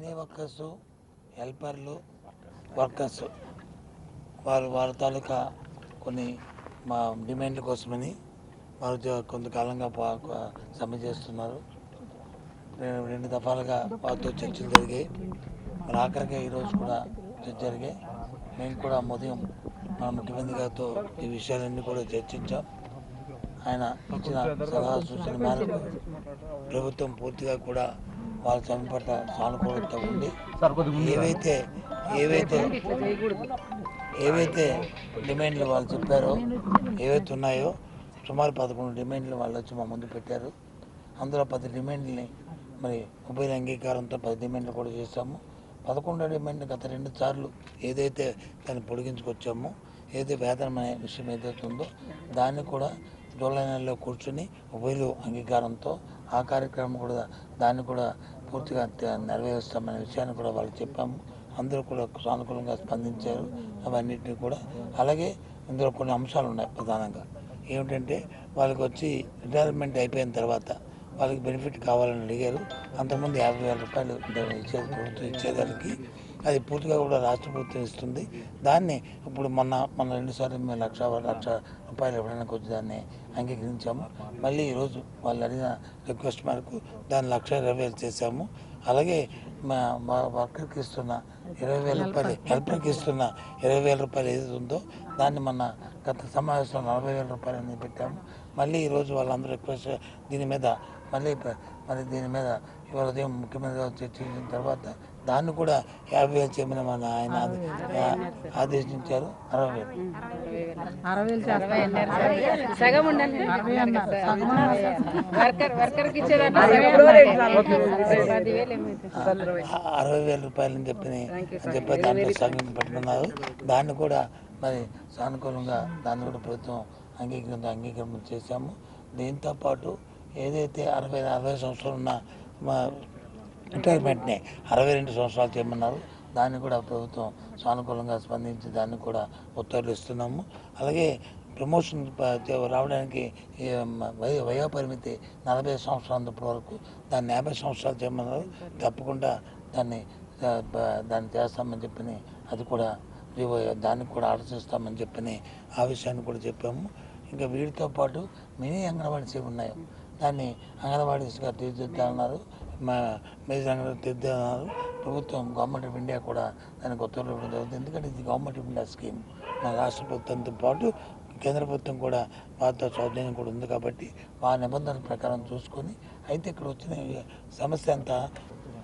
Mini workers హెల్పర్లు workers. వారు వారి తాలూకా కొన్ని మా డిమాండ్ల కోసమని వారు కొంతకాలంగా సమ్మె చేస్తున్నారు. రెండు రెండు దఫాలుగా వారితో చర్చలు జరిగాయి. మరి ఆఖరిగా ఈరోజు కూడా చర్చ జరిగాయి. మేము కూడా ఉదయం మా ముఖ్యమంత్రి గారితో ఈ విషయాలన్నీ కూడా చర్చించాం. ఆయన ఇచ్చిన సలహా సూచన మేరకు ప్రభుత్వం పూర్తిగా కూడా వాళ్ళ సమ్మె పట్ల సానుకూలత ఉంది ఏవైతే ఏవైతే ఏవైతే డిమాండ్లు వాళ్ళు చెప్పారో ఏవైతే ఉన్నాయో సుమారు పదకొండు డిమాండ్లు వాళ్ళు వచ్చి మా ముందు పెట్టారు. అందులో పది డిమాండ్లని మరి ఉభయ అంగీకారంతో పది డిమాండ్లు కూడా చేశాము. పదకొండో డిమాండ్ గత రెండు సార్లు ఏదైతే దాన్ని పొడిగించుకొచ్చామో ఏదైతే వేతనం అనే విషయం ఏదైతే ఉందో దాన్ని కూడా జూలై నెలలో కూర్చుని ఉభయలు అంగీకారంతో ఆ కార్యక్రమం కూడా దాన్ని కూడా పూర్తిగా నెరవేరుస్తామనే విషయాన్ని కూడా వాళ్ళకి చెప్పాము. అందరూ కూడా సానుకూలంగా స్పందించారు. అవన్నిటిని కూడా. అలాగే ఇందులో కొన్ని అంశాలు ఉన్నాయి ప్రధానంగా. ఏమిటంటే వాళ్ళకి వచ్చి రిటైర్మెంట్ అయిపోయిన తర్వాత వాళ్ళకి బెనిఫిట్ కావాలని అడిగారు. అంతకుముందు యాభై వేల రూపాయలు ఇచ్చేది ప్రభుత్వం ఇచ్చేదానికి అది పూర్తిగా కూడా రాష్ట్ర ప్రభుత్వం ఇస్తుంది. దాన్ని ఇప్పుడు మొన్న మొన్న రెండుసార్లు మేము లక్ష లక్ష రూపాయలు ఇవ్వడానికి వచ్చి దాన్ని అంగీకరించాము. మళ్ళీ ఈరోజు వాళ్ళు అడిగిన రిక్వెస్ట్ మేరకు దాన్ని లక్ష ఇరవై వేలు చేశాము. అలాగే మా మా వర్కర్కి ఇస్తున్న ఇరవై వేల రూపాయలు హెల్పర్కి ఇస్తున్న ఇరవై వేల రూపాయలు ఏదైతే ఉందో దాన్ని మన గత సమావేశంలో నలభై వేల రూపాయలు అనేది పెట్టాము. మళ్ళీ ఈరోజు వాళ్ళందరూ రిక్వెస్ట్ దీని మీద మళ్ళీ మరి దీని మీద ఇవాళ ఉదయం ముఖ్యమంత్రి చర్చించిన తర్వాత దాన్ని కూడా యాభై వేలు చేయమని మన ఆయన ఆదేశించారు. అరవై వేలు. అరవై వేలు రూపాయలు అని చెప్పి చెప్పి దాంట్లో సగం పెట్టుకున్నారు. దాన్ని కూడా మరి సానుకూలంగా దాన్ని కూడా ప్రభుత్వం అంగీకరణ అంగీకరణ చేశాము. దీంతో పాటు ఏదైతే అరవై అరవై సంవత్సరాలు ఉన్న మా రిటైర్మెంట్ని అరవై రెండు సంవత్సరాలు చేయమన్నారు దాన్ని కూడా ప్రభుత్వం సానుకూలంగా స్పందించి దాన్ని కూడా ఉత్తర్వులు ఇస్తున్నాము. అలాగే ప్రమోషన్ రావడానికి వయోపరిమితి వయో పరిమితి నలభై సంవత్సరాల వరకు దాన్ని యాభై సంవత్సరాలు చేయమన్నారు తప్పకుండా దాన్ని దాన్ని చేస్తామని చెప్పని అది కూడా దాన్ని దానికి కూడా ఆలోచిస్తామని చెప్పని ఆ విషయాన్ని కూడా చెప్పాము. ఇంకా వీటితో పాటు మినీ అంగన్వాడీస్ ఏవి దాన్ని అంగన్వాడీస్గా తీర్చిదిద్దాలన్నారు. మా మేజర్ తీర్థాలు ప్రభుత్వం గవర్నమెంట్ ఆఫ్ ఇండియా కూడా దానికి ఉత్తర్వులు ఇవ్వడం జరుగుతుంది ఎందుకంటే ఇది గవర్నమెంట్ ఆఫ్ ఇండియా స్కీమ్ మన రాష్ట్ర ప్రభుత్వంతో పాటు కేంద్ర ప్రభుత్వం కూడా వారితో సౌజన్యం కూడా ఉంది కాబట్టి ఆ నిబంధనల ప్రకారం చూసుకొని అయితే ఇక్కడ వచ్చిన సమస్య అంతా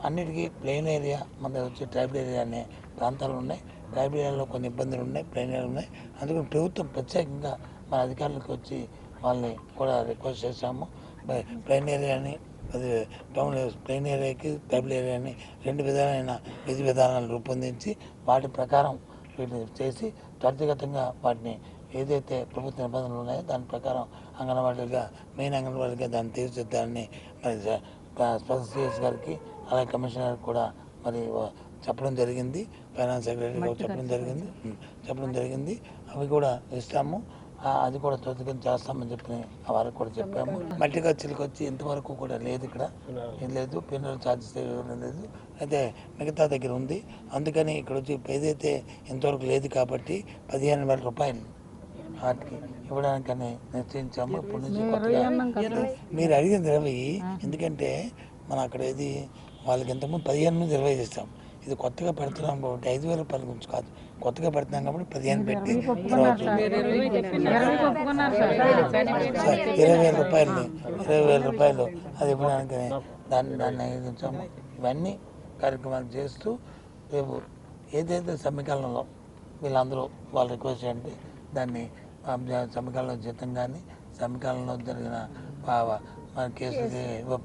అన్నిటికీ ప్లెయిన్ ఏరియా మన వచ్చి ట్రైబల్ ఏరియా అనే ప్రాంతాలు ఉన్నాయి. ట్రైబల్ ఏరియాలో కొన్ని ఇబ్బందులు ఉన్నాయి. ప్లెయిన్ ఏరియా ఉన్నాయి. అందుకని ప్రభుత్వం ప్రత్యేకంగా మన అధికారులకు వచ్చి వాళ్ళని కూడా రిక్వెస్ట్ చేశాము. ప్లెయిన్ ఏరియాని అది టౌన్ ప్లెయిన్ ఏరియాకి ట్రైబల్ ఏరియాని రెండు విధాలైన విధి విధానాలు రూపొందించి వాటి ప్రకారం వీటిని చేసి త్వరితగతంగా వాటిని ఏదైతే ప్రభుత్వ నిబంధనలు ఉన్నాయో దాని ప్రకారం అంగన్వాడీగా మెయిన్ అంగన్వాడీగా దాన్ని తీర్చిదిద్దాలని మరి స్పెషల్ సిఎస్ గారికి అలాగే కమిషనర్ కూడా మరి చెప్పడం జరిగింది. ఫైనాన్స్ సెక్రటరీ చెప్పడం జరిగింది. చెప్పడం జరిగింది. అవి కూడా ఇస్తాము. అది కూడా త్వరితగతిన చేస్తామని చెప్పి వారికి కూడా చెప్పాము. మట్టి ఖర్చులకు వచ్చి ఇంతవరకు కూడా లేదు ఇక్కడ. ఏం లేదు పెన్నుల ఛార్జెస్ లేదు. అయితే మిగతా దగ్గర ఉంది. అందుకని ఇక్కడ వచ్చి ఏదైతే ఇంతవరకు లేదు కాబట్టి పదిహేను వేల రూపాయలు వాటికి ఇవ్వడానికని నిశ్చయించాము. ఇప్పటి నుంచి కొత్తగా మీరు అడిగింది ఇరవై. ఎందుకంటే మనం అక్కడ ఏది వాళ్ళకి ఇంతకుముందు పదిహేను నుంచి ఇరవై చేస్తాం. ఇది కొత్తగా పెడుతున్నాం కాబట్టి ఐదు వేల రూపాయల గురించి కాదు. కొత్తగా పెడుతున్నాం కాబట్టి పదిహేను పెట్టి తర్వాత ఇరవై వేల రూపాయలని ఇరవై వేల రూపాయలు అది ఇవ్వడానికి దాన్ని దాన్ని అంగీకరించాము ఇవన్నీ కార్యక్రమాలు చేస్తూ రేపు ఏదైతే సమ్మెకాలంలో వీళ్ళందరూ వాళ్ళు రిక్వెస్ట్ చేయండి దాన్ని సమ్మెకాలంలో జీతం కానీ సమ్మెకాలంలో జరిగిన మన కేసులు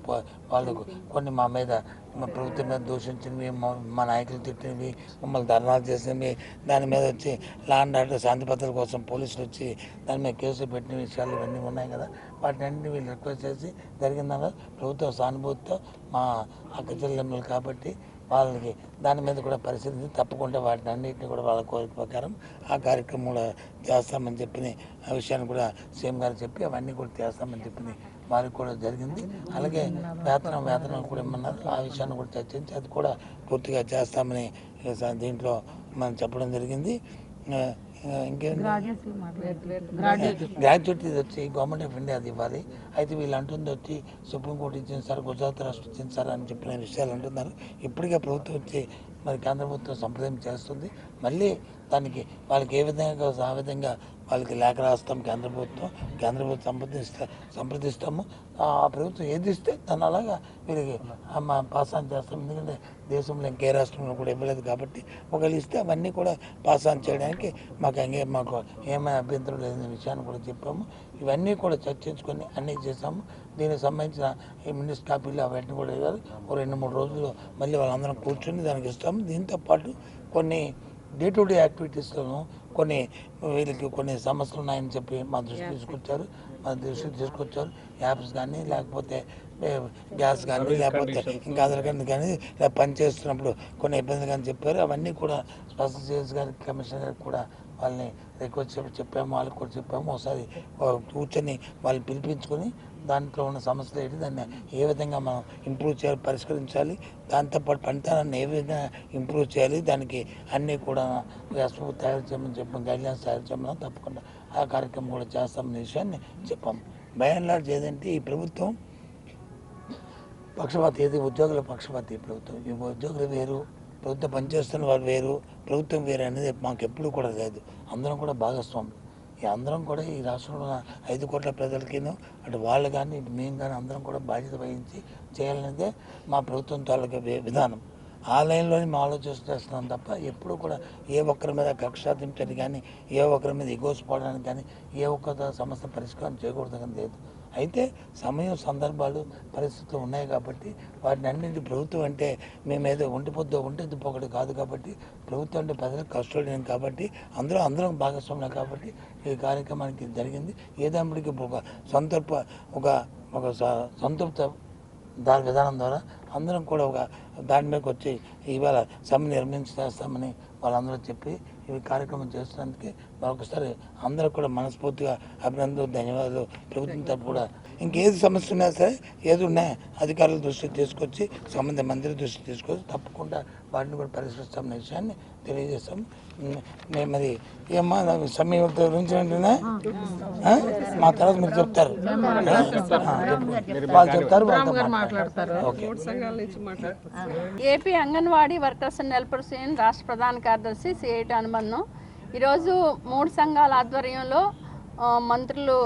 వాళ్ళు కొన్ని మా మీద మా ప్రభుత్వం మీద దూషించినవి మా నాయకులు తిట్టినవి మమ్మల్ని ధర్నాలు చేసినవి దాని మీద వచ్చి లా అండ్ ఆర్డర్ శాంతి భద్రత కోసం పోలీసులు వచ్చి దాని మీద కేసులు పెట్టిన విషయాలు ఇవన్నీ ఉన్నాయి కదా. వాటిని అన్ని వీళ్ళు రిక్వెస్ట్ చేసి జరిగిందన్న ప్రభుత్వ సానుభూతితో మా అక్క చెల్లెమ్మలు కాబట్టి వాళ్ళకి దాని మీద కూడా పరిశీలించి తప్పకుండా వాటిని అన్నింటినీ కూడా వాళ్ళ కోరిక ప్రకారం ఆ కార్యక్రమం కూడా చేస్తామని చెప్పి ఆ విషయాన్ని కూడా సీఎం గారు చెప్పి అవన్నీ కూడా చేస్తామని చెప్పింది వారికి కూడా జరిగింది. అలాగే వేతనం వేతనం కూడా ఇమ్మన్నారు. ఆ విషయాన్ని కూడా చర్చించి అది కూడా పూర్తిగా చేస్తామని దీంట్లో మనం చెప్పడం జరిగింది. ఇంకేంటి గ్రాడ్యుయేట్ ఇది వచ్చి గవర్నమెంట్ ఆఫ్ ఇండియా అది ఇవ్వాలి అయితే వీళ్ళు అంటుంది వచ్చి సుప్రీంకోర్టు ఇచ్చింది సార్ గుజరాత్ రాష్ట్రం ఇచ్చింది సార్ అని చెప్పిన విషయాలు అంటున్నారు. ఇప్పటికే ప్రభుత్వం వచ్చి మరి కేంద్ర ప్రభుత్వం సంప్రదాయం చేస్తుంది. మళ్ళీ దానికి వాళ్ళకి ఏ విధంగా ఆ విధంగా వాళ్ళకి లేఖ రాస్తాం కేంద్ర ప్రభుత్వం. కేంద్ర ప్రభుత్వం సంప్రదిస్తా సంప్రదిస్తాము. ఆ ప్రభుత్వం ఏది ఇస్తే దాన్ని అలాగా వీళ్ళకి మా పాస్ ఆన్ చేస్తాం. ఎందుకంటే దేశంలో ఇంకే రాష్ట్రంలో కూడా ఇవ్వలేదు కాబట్టి ఒకవేళ ఇస్తే అవన్నీ కూడా పాస్ ఆన్ చేయడానికి మాకు అంగే మాకు ఏమైనా అభ్యంతరం లేదనే విషయాన్ని కూడా చెప్పాము. ఇవన్నీ కూడా చర్చించుకొని అన్నీ చేసాము దీనికి సంబంధించిన ఈ మినిస్టర్ కాపీలు అవన్నీ కూడా ఇవ్వాలి. ఒక రెండు మూడు రోజుల్లో మళ్ళీ వాళ్ళందరం కూర్చొని దానికి ఇస్తాము. దీంతో పాటు కొన్ని డే టు డే యాక్టివిటీస్లోను కొన్ని వీళ్ళకి కొన్ని సమస్యలు ఉన్నాయని చెప్పి మా దృష్టి తీసుకొచ్చారు. మా దృష్టికి తీసుకొచ్చారు. యాప్స్ కానీ లేకపోతే గ్యాస్ కానీ లేకపోతే ఇంకా అదర్ కానీ కానీ ఇలా పని చేస్తున్నప్పుడు కొన్ని ఇబ్బందులు కానీ చెప్పారు. అవన్నీ కూడా స్పెషల్ సేల్స్ గారికి కమిషనర్ గారికి కూడా వాళ్ళని రిక్వెస్ట్ చెప్పాము వాళ్ళకి కూడా చెప్పాము. ఒకసారి కూర్చొని వాళ్ళని పిలిపించుకొని దాంట్లో ఉన్న సమస్యలు ఏంటి దాన్ని ఏ విధంగా మనం ఇంప్రూవ్ చేయాలి పరిష్కరించాలి దాంతోపాటు పనితనాన్ని ఏ విధంగా ఇంప్రూవ్ చేయాలి దానికి అన్నీ కూడా ఎస్ఓ తయారు చేయమని చెప్పాం గైడ్లైన్స్ తయారు చేయమని తప్పకుండా ఆ కార్యక్రమం కూడా చేస్తామనే విషయాన్ని చెప్పాం. బయన్లాడ్జ్ ఏదంటే ఈ ప్రభుత్వం పక్షపాతి ఏది ఉద్యోగుల పక్షపాతి ఈ ప్రభుత్వం. ఈ ఉద్యోగులు వేరు ప్రభుత్వం పనిచేస్తున్న వాళ్ళు వేరు ప్రభుత్వం వేరు అనేది మాకు ఎప్పుడూ కూడా లేదు అందరం కూడా భాగస్వాములు. ఈ అందరం కూడా ఈ రాష్ట్రంలో ఐదు కోట్ల ప్రజలకిను అటు వాళ్ళు కానీ ఇటు మేము కానీ అందరం కూడా బాధ్యత వహించి చేయాలనేదే మా ప్రభుత్వం తాలూకా విధానం. ఆ లైన్లోనే మేము ఆలోచిస్తున్నాం తప్ప ఎప్పుడు కూడా ఏ ఒక్కరి మీద కక్ష కానీ ఏ ఒక్కరి మీద ఎగోసిపోవడానికి కానీ ఏ ఒక్క సమస్య పరిష్కారం చేయకూడదని లేదు. అయితే సమయం సందర్భాలు పరిస్థితులు ఉన్నాయి కాబట్టి వాటిని అన్నింటి ప్రభుత్వం అంటే మేమేదో ఉండిపోద్దో ఉంటే పొగడు కాదు కాబట్టి ప్రభుత్వం అంటే ప్రజలకు కష్టపడిన కాబట్టి అందరూ అందరం భాగస్వామ్యం కాబట్టి ఈ కార్యక్రమానికి జరిగింది. ఏదప్పటికీ ఒక సంతర్ప ఒక ఒక స- సంతృప్త దాని విధానం ద్వారా అందరం కూడా ఒక దాని మీదకి వచ్చి ఇవాళ సమ్మె నిర్మించి చేస్తామని వాళ్ళందరూ చెప్పి ఈ కార్యక్రమం చేస్తున్నందుకు మరొకసారి అందరూ కూడా మనస్ఫూర్తిగా అభినందనలు ధన్యవాదాలు. ప్రభుత్వం తరపు కూడా ఇంకేది సమస్య ఉన్నా సరే ఏది ఉన్నా అధికారుల దృష్టికి తీసుకొచ్చి సంబంధిత మంత్రి దృష్టికి తీసుకొచ్చి తప్పకుండా వాటిని కూడా పరిశీలిస్తామనే విషయాన్ని తెలియజేస్తాం. మరి ఏమ్మా నాకు సమ్మె గురించి ఏంటనే మా తర్వాత మీరు చెప్తారు. వాళ్ళు చెప్తారు. ఏపీ అంగన్వాడీ వర్కర్స్ యూనియన్ రాష్ట్ర ప్రధాన కార్యదర్శి సిఐటి అనుబంధం ఈరోజు మూడు సంఘాల ఆధ్వర్యంలో మంత్రులు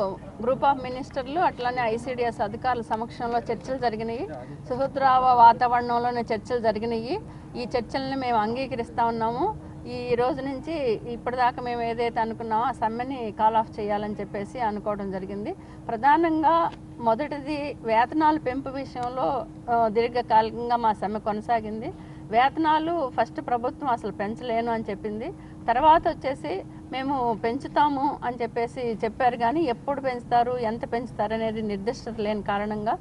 గ్రూప్ ఆఫ్ మినిస్టర్లు అట్లానే ఐసీడీఎస్ అధికారుల సమక్షంలో చర్చలు జరిగినాయి. సుహృద్రావ వాతావరణంలోనే చర్చలు జరిగినాయి. ఈ చర్చలను మేము అంగీకరిస్తూ ఉన్నాము. ఈ రోజు నుంచి ఇప్పటిదాకా మేము ఏదైతే అనుకున్నామో ఆ సమ్మెని కాల్ ఆఫ్ చేయాలని చెప్పేసి అనుకోవడం జరిగింది. ప్రధానంగా మొదటిది వేతనాలు పెంపు విషయంలో దీర్ఘకాలికంగా మా సమ్మె కొనసాగింది. వేతనాలు ఫస్ట్ ప్రభుత్వం అసలు పెంచలేను అని చెప్పింది. తర్వాత వచ్చేసి మేము పెంచుతాము అని చెప్పేసి చెప్పారు. కానీ ఎప్పుడు పెంచుతారు ఎంత పెంచుతారు అనేది నిర్దిష్టత లేని కారణంగా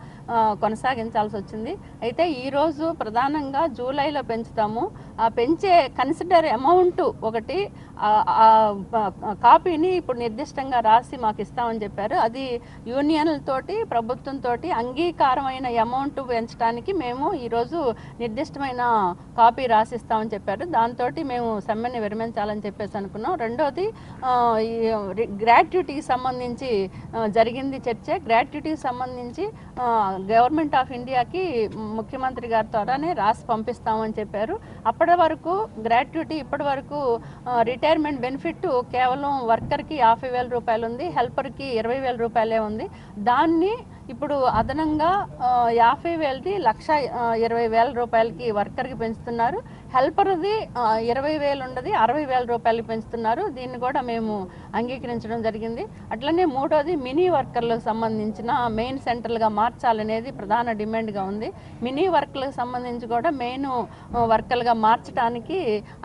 కొనసాగించాల్సి వచ్చింది. అయితే ఈరోజు ప్రధానంగా జూలైలో పెంచుతాము. ఆ పెంచే కన్సిడర్ అమౌంట్ ఒకటి కాపీని ఇప్పుడు నిర్దిష్టంగా రాసి మాకు ఇస్తామని చెప్పారు. అది యూనియన్లతోటి ప్రభుత్వంతో అంగీకారమైన అమౌంట్ పెంచడానికి మేము ఈరోజు నిర్దిష్టమైన కాపీ రాసిస్తామని చెప్పారు. దాంతో మేము సమ్మెని విరమించాలని చెప్పేసి అనుకున్నాం. రెండోది ఆ, ఈ గ్రాట్యుటీకి సంబంధించి జరిగింది చర్చ. గ్రాట్యుటీకి సంబంధించి గవర్నమెంట్ ఆఫ్ ఇండియాకి ముఖ్యమంత్రి గారి ద్వారానే రాసి పంపిస్తామని చెప్పారు. అప్పటి వరకు గ్రాట్యుటీ ఇప్పటి వరకు రిటైర్మెంట్ బెనిఫిట్ కేవలం వర్కర్కి యాభై వేల రూపాయలు ఉంది హెల్పర్కి ఇరవై వేల రూపాయలే ఉంది. దాన్ని ఇప్పుడు అదనంగా యాభై వేలది లక్ష ఇరవై వేల రూపాయలకి వర్కర్కి పెంచుతున్నారు. హెల్పర్ది ఇరవై వేలు ఉండదు అరవై వేల రూపాయలకి పెంచుతున్నారు. దీన్ని కూడా మేము అంగీకరించడం జరిగింది. అట్లనే మూడోది మినీ వర్కర్లకు సంబంధించిన మెయిన్ సెంటర్లుగా మార్చాలనేది ప్రధాన డిమాండ్గా ఉంది. మినీ వర్కర్లకు సంబంధించి కూడా మెయిన్ వర్కర్లుగా మార్చడానికి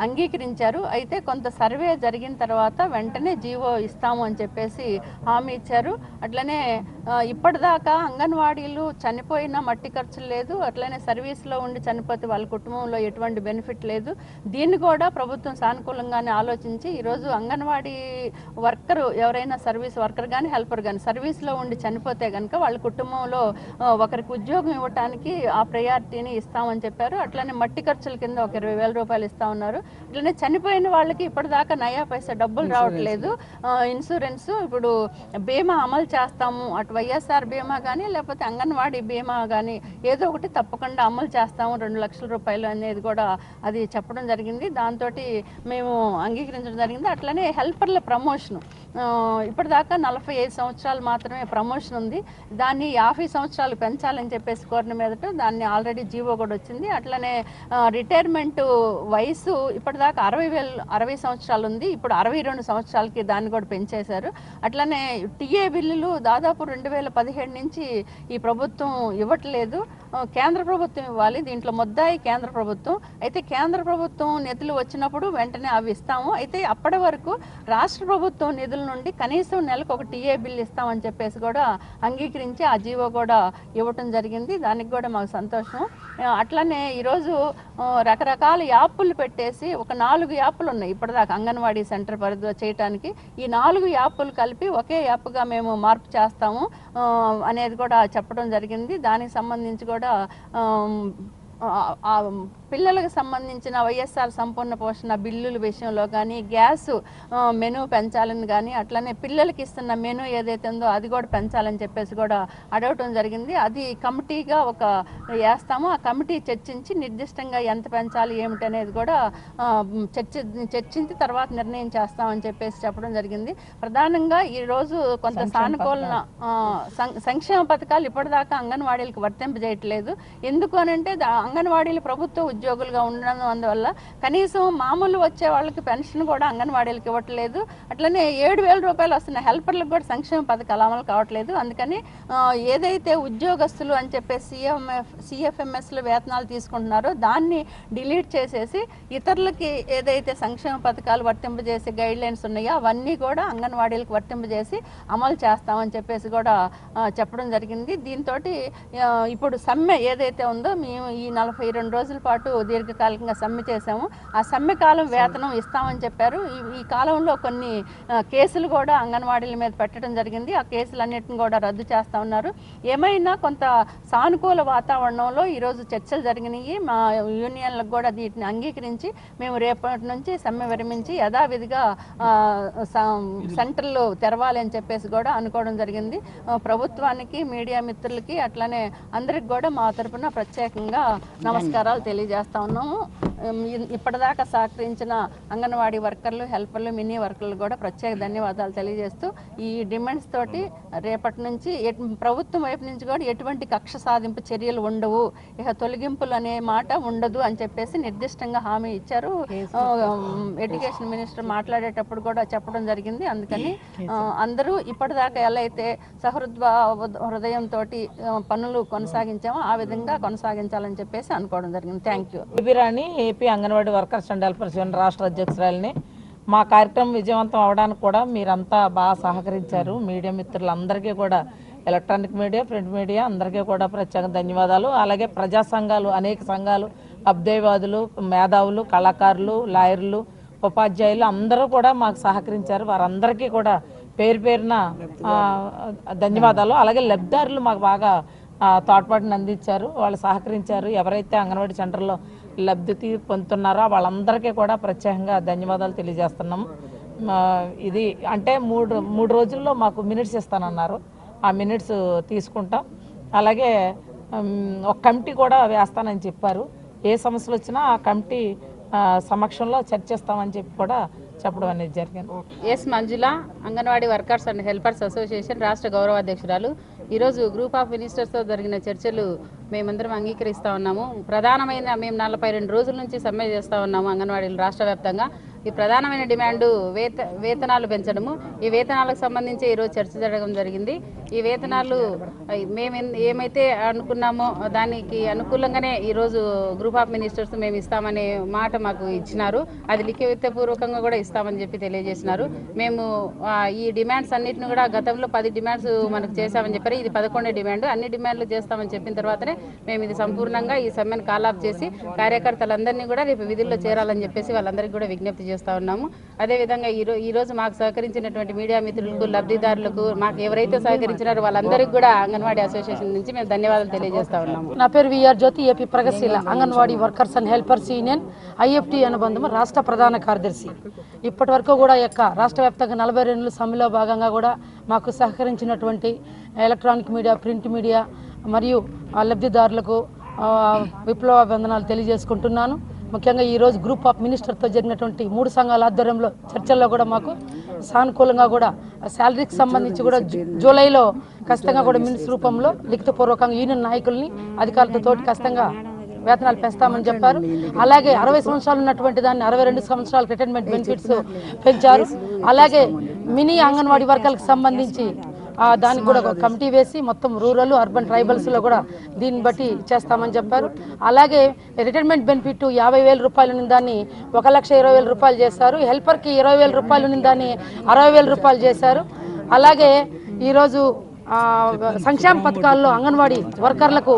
అంగీకరించారు. అయితే కొంత సర్వే జరిగిన తర్వాత వెంటనే జీవో ఇస్తాము అని చెప్పేసి హామీ ఇచ్చారు. అట్లనే ఇప్పటిదాకా అంగన్వాడీలు చనిపోయిన మట్టి ఖర్చులు లేదు. అట్లనే సర్వీస్లో ఉండి చనిపోతే వాళ్ళ కుటుంబంలో ఎటువంటి బెనిఫిట్ లేదు. దీన్ని కూడా ప్రభుత్వం సానుకూలంగానే ఆలోచించి ఈరోజు అంగన్వాడీ వర్కర్ ఎవరైనా సర్వీస్ వర్కర్ కానీ హెల్పర్ కానీ సర్వీస్లో ఉండి చనిపోతే కనుక వాళ్ళ కుటుంబంలో ఒకరికి ఉద్యోగం ఇవ్వటానికి ఆ ప్రయారిటీని ఇస్తామని చెప్పారు. అట్లనే మట్టి ఖర్చుల కింద ఒక ఇరవై వేల రూపాయలు ఇస్తా ఉన్నారు. ఇట్లనే చనిపోయిన వాళ్ళకి ఇప్పటిదాకా నయా పైసా డబ్బులు రావట్లేదు. ఇన్సూరెన్స్ ఇప్పుడు బీమా అమలు చేస్తాము అటు వైఎస్ఆర్ బీమా కానీ లేకపోతే అంగన్వాడీ బీమా కానీ ఏదో ఒకటి తప్పకుండా అమలు చేస్తాము రెండు లక్షల రూపాయలు అనేది కూడా అది చెప్పడం జరిగింది. దాంతో మేము అంగీకరించడం జరిగింది. అట్లనే హెల్పర్ల ప్రమోషన్ ఇప్పటిదాకా నలభై ఐదు సంవత్సరాలు మాత్రమే ప్రమోషన్ ఉంది. దాన్ని యాభై సంవత్సరాలు పెంచాలని చెప్పేసి కోరిన మీదట దాన్ని ఆల్రెడీ జీవో కూడా వచ్చింది. అట్లనే రిటైర్మెంట్ వయసు ఇప్పటిదాకా అరవై వేలు అరవై సంవత్సరాలు ఉంది. ఇప్పుడు అరవై రెండు సంవత్సరాలకి దాన్ని కూడా పెంచేశారు. అట్లనే టీఏ బిల్లులు దాదాపు రెండు వేల పదిహేడు నుంచి ఈ ప్రభుత్వం ఇవ్వట్లేదు. కేంద్ర ప్రభుత్వం ఇవ్వాలి దీంట్లో ముద్దాయి కేంద్ర ప్రభుత్వం. అయితే కేంద్ర ప్రభుత్వం నిధులు వచ్చినప్పుడు వెంటనే అవి ఇస్తాము. అయితే అప్పటి వరకు రాష్ట్ర ప్రభుత్వం నిధుల నుండి కనీసం నెలకు ఒక టీఏ బిల్ ఇస్తామని చెప్పేసి కూడా అంగీకరించి ఆ జీవో కూడా ఇవ్వటం జరిగింది. దానికి కూడా మాకు సంతోషం. అట్లనే ఈరోజు రకరకాల యాప్లు పెట్టేసి ఒక నాలుగు యాప్లు ఉన్నాయి. ఇప్పటిదాకా అంగన్వాడీ సెంటర్ పరిధిలో చేయటానికి ఈ నాలుగు యాప్లు కలిపి ఒకే యాప్గా మేము మార్పు చేస్తాము అనేది కూడా చెప్పడం జరిగింది. దానికి సంబంధించి కూడా ఆమ్, ఆ, ఆ, పిల్లలకు సంబంధించిన వైఎస్ఆర్ సంపూర్ణ పోషణ బిల్లుల విషయంలో కానీ గ్యాస్ మెనూ పెంచాలని కానీ అట్లనే పిల్లలకి ఇస్తున్న మెనూ ఏదైతే ఉందో అది కూడా పెంచాలని చెప్పేసి కూడా అడగటం జరిగింది. అది కమిటీగా ఒక వేస్తాము. ఆ కమిటీ చర్చించి నిర్దిష్టంగా ఎంత పెంచాలి ఏమిటి అనేది కూడా చర్చి చర్చించి తర్వాత నిర్ణయం చేస్తామని చెప్పేసి చెప్పడం జరిగింది. ప్రధానంగా ఈ రోజు కొంత సానుకూల సంక్షేమ పథకాలు ఇప్పటిదాకా అంగన్వాడీలకు వర్తింపజేయట్లేదు. ఎందుకు అని అంటే అంగన్వాడీలు ప్రభుత్వ ఉద్యోగులుగా ఉండడం అందువల్ల కనీసం మామూలు వచ్చే వాళ్ళకి పెన్షన్ కూడా అంగన్వాడీలకు ఇవ్వట్లేదు. అట్లనే ఏడు వేల రూపాయలు వస్తున్న హెల్పర్లకు కూడా సంక్షేమ పథకాలు అమలు కావట్లేదు. అందుకని ఏదైతే ఉద్యోగస్తులు అని చెప్పి సిఎంఎఫ్ సిఎఫ్ఎంఎస్లు వేతనాలు తీసుకుంటున్నారో దాన్ని డిలీట్ చేసేసి ఇతరులకి ఏదైతే సంక్షేమ పథకాలు వర్తింపజేసే గైడ్ లైన్స్ ఉన్నాయో అవన్నీ కూడా అంగన్వాడీలకు వర్తింపజేసి అమలు చేస్తామని చెప్పేసి కూడా చెప్పడం జరిగింది. దీంతో ఇప్పుడు సమ్మె ఏదైతే ఉందో మేము ఈ నలభై రెండు రోజుల పాటు దీర్ఘకాలికంగా సమ్మె చేశాము. ఆ సమ్మె కాలం వేతనం ఇస్తామని చెప్పారు. ఈ కాలంలో కొన్ని కేసులు కూడా అంగన్వాడీల మీద పెట్టడం జరిగింది. ఆ కేసులన్నిటిని కూడా రద్దు చేస్తా ఉన్నారు. ఏమైనా కొంత సానుకూల వాతావరణంలో ఈరోజు చర్చలు జరిగినాయి. మా యూనియన్లకు కూడా వీటిని అంగీకరించి మేము రేపటి నుంచి సమ్మె విరమించి యథావిధిగా సెంటర్లు తెరవాలి అని చెప్పేసి కూడా అనుకోవడం జరిగింది. ప్రభుత్వానికి మీడియా మిత్రులకి అట్లనే అందరికి కూడా మా తరపున ప్రత్యేకంగా నమస్కారాలు తెలియజేస్తా ఉన్నాము ఉమ్, ఇ- ఇప్పటిదాకా సహకరించిన అంగన్వాడీ వర్కర్లు హెల్పర్లు మినీ వర్కర్లు కూడా ప్రత్యేక ధన్యవాదాలు తెలియజేస్తూ ఈ డిమాండ్స్ తోటి రేపటి నుంచి ప్రభుత్వం వైపు నుంచి కూడా ఎటువంటి కక్ష సాధింపు చర్యలు ఉండవు. ఇక తొలగింపులు అనే మాట ఉండదు అని చెప్పేసి నిర్దిష్టంగా హామీ ఇచ్చారు. ఎడ్యుకేషన్ మినిస్టర్ మాట్లాడేటప్పుడు కూడా చెప్పడం జరిగింది. అందుకని అందరూ ఇప్పటిదాకా ఎలా అయితే సహృద్భ హృదయంతో పనులు కొనసాగించామో ఆ విధంగా కొనసాగించాలని చెప్పేసి అనుకోవడం జరిగింది. Thank you Bibirani AP anganwadi workers and helpers union రాష్ట్ర అధ్యక్షురాలని. మా కార్యక్రమం విజయవంతం అవడానికి కూడా మీరంతా బాగా సహకరించారు. మీడియా మిత్రులందరికీ కూడా ఎలక్ట్రానిక్ మీడియా ప్రింట్ మీడియా అందరికీ కూడా ప్రత్యేక ధన్యవాదాలు. అలాగే ప్రజా సంఘాలు అనేక సంఘాలు అబ్దేవాదులు మేధావులు కళాకారులు లాయర్లు ఉపాధ్యాయులు అందరూ కూడా మాకు సహకరించారు. వారందరికీ కూడా పేరు పేరున ధన్యవాదాలు. అలాగే లబ్ధిదారులు మాకు బాగా ఆ, తోడ్పాటును అందించారు. వాళ్ళు సహకరించారు. ఎవరైతే అంగన్వాడీ సెంటర్లో లబ్ధి పొందుతున్నారో? వాళ్ళందరికీ కూడా ప్రత్యేకంగా ధన్యవాదాలు తెలియజేస్తున్నాము ఇది అంటే మూడు మూడు రోజుల్లో మాకు మినిట్స్ ఇస్తానన్నారు. ఆ మినిట్స్ తీసుకుంటాం. అలాగే ఒక కమిటీ కూడా వేస్తానని చెప్పారు. ఏ సమస్యలు వచ్చినా ఆ కమిటీ సమక్షంలో చర్చిస్తామని చెప్పి కూడా చెప్పడం అనేది జరిగింది. S Manjula anganwadi workers and helpers association రాష్ట్ర గౌరవ అధ్యక్షురాలు. ఈరోజు గ్రూప్ ఆఫ్ మినిస్టర్స్తో జరిగిన చర్చలు మేమందరం అంగీకరిస్తూ ఉన్నాము. ప్రధానమైన మేము నలభై రెండు రోజుల నుంచి సమ్మె చేస్తూ ఉన్నాము అంగన్వాడీలు రాష్ట్ర వ్యాప్తంగా. ఈ ప్రధానమైన డిమాండ్ వేత వేతనాలు పెంచడము. ఈ వేతనాలకు సంబంధించి ఈరోజు చర్చ జరగడం జరిగింది. ఈ వేతనాలు మేము ఏమైతే అనుకున్నామో దానికి అనుకూలంగానే ఈరోజు గ్రూప్ ఆఫ్ మినిస్టర్స్ మేము ఇస్తామనే మాట మాకు ఇచ్చినారు. అది లిఖితపూర్వకంగా కూడా ఇస్తామని చెప్పి తెలియజేసినారు. మేము ఈ డిమాండ్స్ అన్నిటిని కూడా గతంలో పది డిమాండ్స్ మనకు చేశామని చెప్పారు. ఇది పదకొండే డిమాండ్. అన్ని డిమాండ్లు చేస్తామని చెప్పిన తర్వాతనే మేము ఇది సంపూర్ణంగా ఈ సమ్మెను కాలాప్ చేసి కార్యకర్తలందరినీ కూడా రేపు విధుల్లో చేరాలని చెప్పేసి వాళ్ళందరికీ కూడా విజ్ఞప్తి తెలియజేస్తా ఉన్నాము. అదేవిధంగా ఈ ఈరోజు రోజు మాకు సహకరించినటువంటి మీడియా మిత్రులకు లబ్ధిదారులకు మాకు ఎవరైతే సహకరించినారో వాళ్ళందరికీ కూడా అంగన్వాడీ అసోసియేషన్ నుంచి మేము ధన్యవాదాలు తెలియజేస్తా ఉన్నాము. నా పేరు విఆర్ జ్యోతి ఏపీ ప్రగతిశీల anganwadi workers and helpers union IFT అనుబంధం రాష్ట్ర ప్రధాన కార్యదర్శి. ఇప్పటి వరకు కూడా యొక్క రాష్ట్ర వ్యాప్తంగా నలభై రెండు సమ్మెలో భాగంగా కూడా మాకు సహకరించినటువంటి ఎలక్ట్రానిక్ మీడియా ప్రింట్ మీడియా మరియు లబ్ధిదారులకు విప్లవ వందనాలు తెలియజేసుకుంటున్నాను. ముఖ్యంగా ఈరోజు గ్రూప్ ఆఫ్ మినిస్టర్తో జరిగినటువంటి మూడు సంఘాల ఆధ్వర్యంలో చర్చల్లో కూడా మాకు సానుకూలంగా కూడా శాలరీకి సంబంధించి కూడా జూ- జూలైలో ఖచ్చితంగా కూడా మినిస్ రూపంలో లిఖితపూర్వకంగా యూనియన్ నాయకుల్ని అధికారులతో ఖచ్చితంగా వేతనాలు పెంచుతామని చెప్పారు. అలాగే అరవై సంవత్సరాలు ఉన్నటువంటి దాన్ని అరవై రెండు సంవత్సరాలకు రిటైర్మెంట్ బెనిఫిట్స్ పెంచారు. అలాగే మినీ అంగన్వాడీ వర్గాలకు సంబంధించి దానికి కూడా ఒక కమిటీ వేసి మొత్తం రూరల్ అర్బన్ ట్రైబల్స్లో కూడా దీన్ని బట్టి చేస్తామని చెప్పారు. అలాగే రిటైర్మెంట్ బెనిఫిట్ యాభై వేల రూపాయలు ఉన్న దాన్ని ఒక లక్ష ఇరవై వేల రూపాయలు చేశారు. హెల్పర్కి ఇరవై వేల రూపాయలు ఉన్న దాన్ని అరవై వేల రూపాయలు చేశారు. అలాగే ఈరోజు సంక్షేమ పథకాల్లో అంగన్వాడీ వర్కర్లకు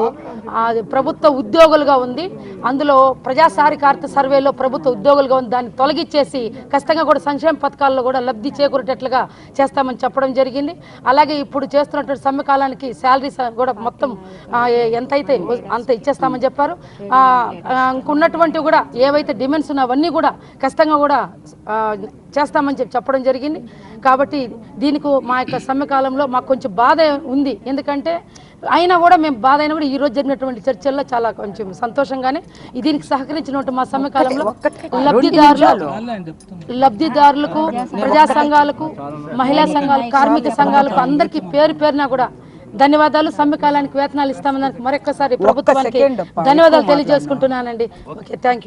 ప్రభుత్వ ఉద్యోగులుగా ఉంది. అందులో ప్రజా సారికార్త సర్వేలో ప్రభుత్వ ఉద్యోగులుగా ఉంది. దాన్ని తొలగించేసి ఖచ్చితంగా కూడా సంక్షేమ పథకాల్లో కూడా లబ్ధి చేకూరేటట్లుగా చేస్తామని చెప్పడం జరిగింది. అలాగే ఇప్పుడు చేస్తున్నటువంటి సమ్మె కాలానికి శాలరీస్ కూడా మొత్తం ఎంతైతే అంత ఇచ్చేస్తామని చెప్పారు. ఆ, ఇంకున్నటువంటివి కూడా ఏవైతే డిమాండ్స్ ఉన్నాయో అవన్నీ కూడా ఖచ్చితంగా కూడా చేస్తామని చెప్పి చెప్పడం జరిగింది. కాబట్టి దీనికి మా యొక్క సమ్మె కాలంలో మాకు కొంచెం బాధ ఉంది. ఎందుకంటే అయినా కూడా మేము బాధ అయినా కూడా ఈ రోజు జరిగినటువంటి చర్చల్లో చాలా కొంచెం సంతోషంగానే దీనికి సహకరించినటువంటి మా సమ్మె కాలంలో లబ్ధిదారులు లబ్ధిదారులకు ప్రజా సంఘాలకు మహిళా సంఘాలు కార్మిక సంఘాలకు అందరికీ పేరు పేరున కూడా ధన్యవాదాలు. సమ్మె కాలానికి వేతనాలు ఇస్తామని దానికి మరొక్కసారి ప్రభుత్వానికి ధన్యవాదాలు తెలియజేసుకుంటున్నానండి. Okay thank